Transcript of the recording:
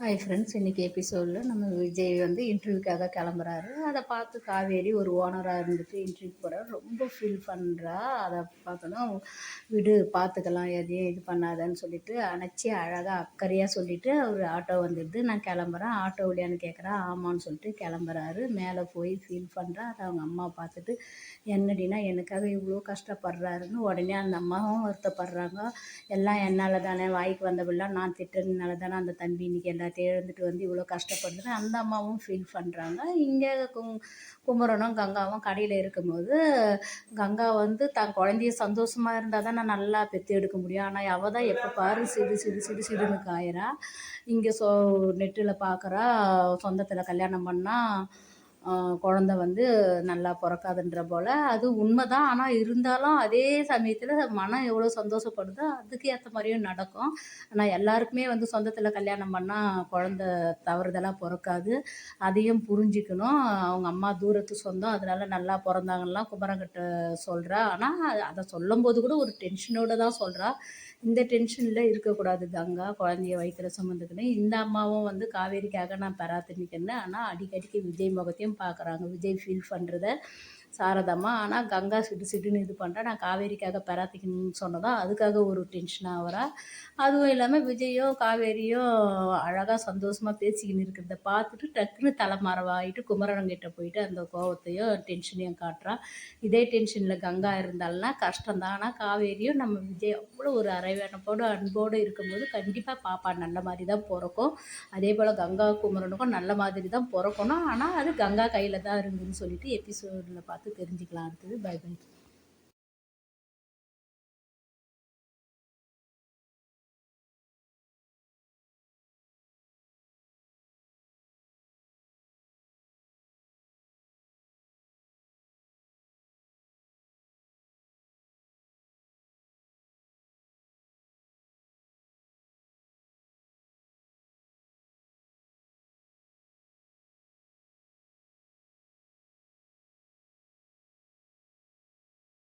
Hi friends இன்றைக்கி எபிசோடில் நம்ம விஜய் வந்து இன்டர்வியூக்காக கிளம்புறாரு. அதை பார்த்து காவேரி ஒரு ஓனராக இருந்துட்டு இன்டர்வியூ போகிறார் ரொம்ப ஃபீல் பண்ணுறா அதை பார்த்தோன்னா விடு பார்த்துக்கலாம். எதையும் இது பண்ணாதன்னு சொல்லிட்டு அணைச்சி அழகாக அக்கறையாக சொல்லிவிட்டு அவர் ஆட்டோ வந்துடுது. நான் கிளம்புறேன். ஆட்டோ இல்லையான்னு கேட்குறா ஆமான்னு சொல்லிட்டு கிளம்புறாரு. மேலே போய் ஃபீல் பண்ணுறா அதை அவங்க அம்மா பார்த்துட்டு என்னடினா எனக்காக இவ்வளோ கஷ்டப்படுறாருன்னு உடனே அந்த அம்மாவும் வருத்தப்படுறாங்க. எல்லாம் என்னால் தானே வாய்க்கு வந்தபடிலாம் நான் திட்டுறதுனால தானே அந்த தம்பி இன்றைக்கி எல்லாத்தையும் எழுந்துட்டு வந்து இவ்வளோ கஷ்டப்படுதுன்னு அந்த அம்மாவும் ஃபீல் பண்ணுறாங்க இங்கே கும் குமரனும் கங்காவும் கடையில் இருக்கும்போது கங்கா வந்து தன் குழந்தைய சந்தோஷமாக இருந்தால் தான் நான் நல்லா பெற்று எடுக்க முடியும். ஆனால் அவள் தான் எப்போ பாரு சிறு சிறு சிடு சிடுன்னு காயிறா. இங்கே சொ நெட்டில் பார்க்குறா சொந்தத்தில் கல்யாணம் பண்ணால் குழந்த வந்து நல்லா பிறக்காதுன்ற போல். அது உண்மை தான் ஆனால் இருந்தாலும் அதே சமயத்தில் மனம் எவ்வளோ சந்தோஷப்படுதோ அதுக்கு ஏற்ற மாதிரியும் நடக்கும். ஆனால் எல்லாருக்குமே வந்து சொந்தத்தில் கல்யாணம் பண்ணால் குழந்த தவறுதலாக பிறக்காது. அதையும் புரிஞ்சிக்கணும். அவங்க அம்மா தூரத்து சொந்தம். அதனால நல்லா பிறந்தாங்கலாம் குமரங்கிட்ட சொல்கிறா ஆனால் அதை சொல்லும்போது கூட ஒரு டென்ஷனோடு தான் சொல்கிறா இந்த டென்ஷனில் இருக்கக்கூடாது கங்கா. குழந்தைய வயிற்றுல சுமந்துக்கின்னு. இந்த அம்மாவும் வந்து காவேரிக்காக நான் பெறாத்து ஆனால் அடிக்கடிக்கு விஜய் முகத்தையும் பார்க்குறாங்க. விஜய் ஃபீல் பண்ணுறத சாரதம்மா. ஆனால் கங்கா சிட்டு சிட்டுன்னு இது பண்ணுறா நான் காவேரிக்காக பராத்திக்கணும்னு சொன்னதா? அதுக்காக ஒரு டென்ஷன் ஆகிறா அதுவும் இல்லாமல் விஜயோ காவேரியோ அழகாக சந்தோஷமாக பேசிக்கின்னு இருக்கிறத பார்த்துட்டு டக்குன்னு தலைமறைவாயிட்டு குமரனங்கிட்ட போயிட்டு அந்த கோபத்தையும் டென்ஷனையும் காட்டுறா. இதே டென்ஷனில் கங்கா இருந்தால்னா கஷ்டம்தான் ஆனால் காவேரியும் நம்ம விஜய் அவ்வளோ ஒரு அரைவேணப்போடு அன்போடு இருக்கும்போது கண்டிப்பாக பாப்பா நல்ல மாதிரி தான் பிறக்கும். அதே போல் கங்கா குமரனுக்கும் நல்ல மாதிரி தான் பிறக்கணும். ஆனால் அது கங்கா கையில் தான் இருந்துன்னு சொல்லிட்டு எபிசோடில் பார்த்து தெரிஞ்சுக்கலாம். அடுத்தது பை பை